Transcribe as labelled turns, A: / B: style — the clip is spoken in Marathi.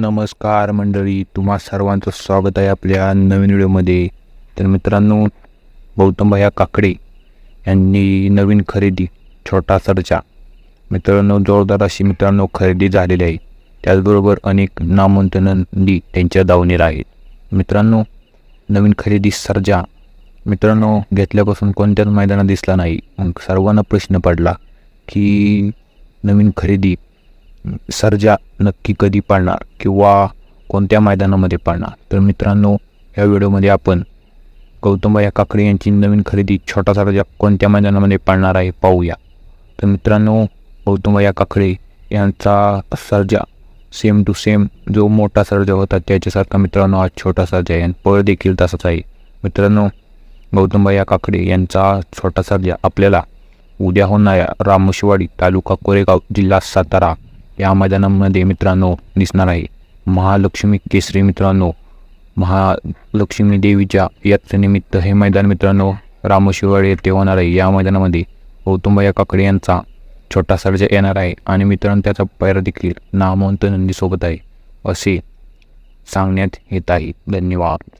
A: नमस्कार मंडळी तुम्हा सर्वांचं स्वागत आहे आपल्या नवीन व्हिडिओमध्ये. तर मित्रांनो गौतमभया काकडे यांनी नवीन खरेदी छोटा सरचा मित्रांनो जोरदार अशी मित्रांनो खरेदी झालेली आहे. त्याचबरोबर अनेक नामांतनांनी त्यांच्या दावणीला आहेत. मित्रांनो नवीन खरेदी सर्जा मित्रांनो घेतल्यापासून कोणत्याच मैदानात दिसला नाही. मग सर्वांना प्रश्न पडला की नवीन खरेदी सर्जा नक्की कधी पाळणार किंवा कोणत्या मैदानामध्ये पाळणार? तर मित्रांनो या व्हिडिओमध्ये आपण गौतमबाई काकडे यांची नवीन खरेदी छोटा सर्जा कोणत्या मैदानामध्ये पाळणार आहे पाहूया. तर मित्रांनो गौतमबाई काकडे यांचा सर्जा सेम टू सेम जो मोठा सर्जा होता त्याच्यासारखा मित्रांनो हा छोटा सर्जा आहे आणि पळ देखील तसाच आहे. मित्रांनो गौतमबाई काकडे यांचा छोटा सर्जा आपल्याला उद्या होणाऱ्या रामोशीवाडी तालुका कोरेगाव जिल्हा सातारा या मैदानामध्ये मित्रांनो दिसणार आहे. महालक्ष्मी केसरी मित्रांनो महालक्ष्मी देवीच्या यात्रेनिमित्त हे मैदान मित्रांनो रामशिवाळ येथे होणार आहे. या मैदानामध्ये गौतमबाई काकडे यांचा छोटा सर्जा येणार आहे आणि मित्रांनो त्याचा पैरा देखील नामवंत नंदीसोबत आहे असे सांगण्यात येत आहे. धन्यवाद.